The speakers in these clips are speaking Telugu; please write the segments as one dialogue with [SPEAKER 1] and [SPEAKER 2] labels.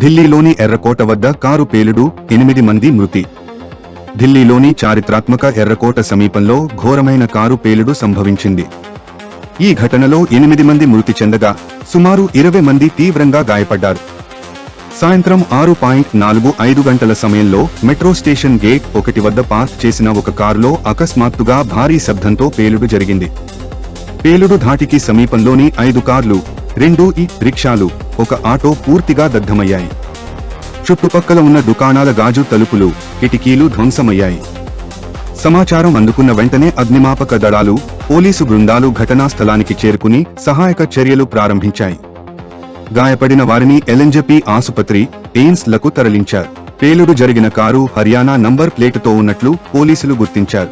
[SPEAKER 1] ఢిల్లీలోని ఎర్రకోట వద్ద కారు పేలుడు ఎనిమిది మంది మృతి. ఢిల్లీలోని చారిత్రాత్మక ఎర్రకోట సమీపంలో ఘోరమైన కారు పేలుడు సంభవించింది. ఈ ఘటనలో ఎనిమిది మంది మృతి చెందగా సుమారు ఇరవై మంది తీవ్రంగా గాయపడ్డారు. సాయంత్రం ఆరు పాయింట్ నాలుగు ఐదు గంటల సమయంలో మెట్రో స్టేషన్ గేట్ ఒకటి వద్ద పార్క్ చేసిన ఒక కారులో అకస్మాత్తుగా భారీ శబ్దంతో పేలుడు జరిగింది. పేలుడు ధాటికి సమీపంలోని ఐదు కార్లు రెండు ఈ రిక్షాలు ఒక ఆటో పూర్తిగా దగ్ధమయ్యాయి. చుట్టుపక్కల ఉన్న దుకాణాల గాజు తలుపులు కిటికీలు ధ్వంసమయ్యాయి. సమాచారం అందుకున్న వెంటనే అగ్నిమాపక దళాలు పోలీసు బృందాలు ఘటనా స్థలానికి చేరుకుని సహాయక చర్యలు ప్రారంభించాయి. గాయపడిన వారిని ఎల్ఎన్జెపి ఆసుపత్రి ఎయిమ్స్లకు తరలించారు. పేలుడు జరిగిన కారు హర్యానా నంబర్ ప్లేటుతో ఉన్నట్లు పోలీసులు గుర్తించారు.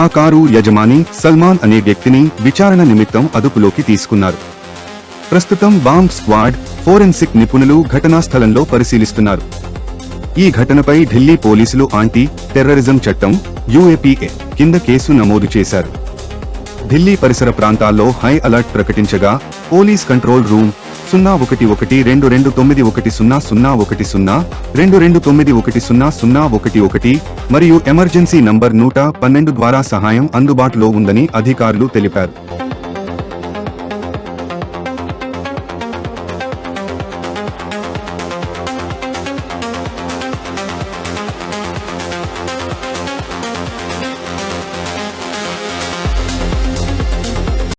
[SPEAKER 1] ఆ కారు యజమాని సల్మాన్ అనే వ్యక్తిని విచారణ నిమిత్తం అదుపులోకి తీసుకున్నారు. ప్రస్తుతం బాంబ్ స్క్వాడ్ ఫోరెన్సిక్ నిపుణులు ఘటనా స్థలంలో పరిశీలిస్తున్నారు. ఈ ఘటనపై ఢిల్లీ పోలీసులు ఆంటీ టెర్రరిజం చట్టం యుఏపీఏ కింద కేసు నమోదు చేశారు. ఢిల్లీ పరిసర ప్రాంతాల్లో హై అలర్ట్ ప్రకటించగా పోలీస్ కంట్రోల్ రూమ్ సున్నా ఒకటి ఒకటి రెండు రెండు తొమ్మిది ఒకటి సున్నా సున్నా ఒకటి సున్నా రెండు రెండు తొమ్మిది ఒకటి సున్నా సున్నా ఒకటి ఒకటి మరియు ఎమర్జెన్సీ నంబర్ నూట పన్నెండు ద్వారా సహాయం అందుబాటులో ఉందని అధికారులు తెలిపారు.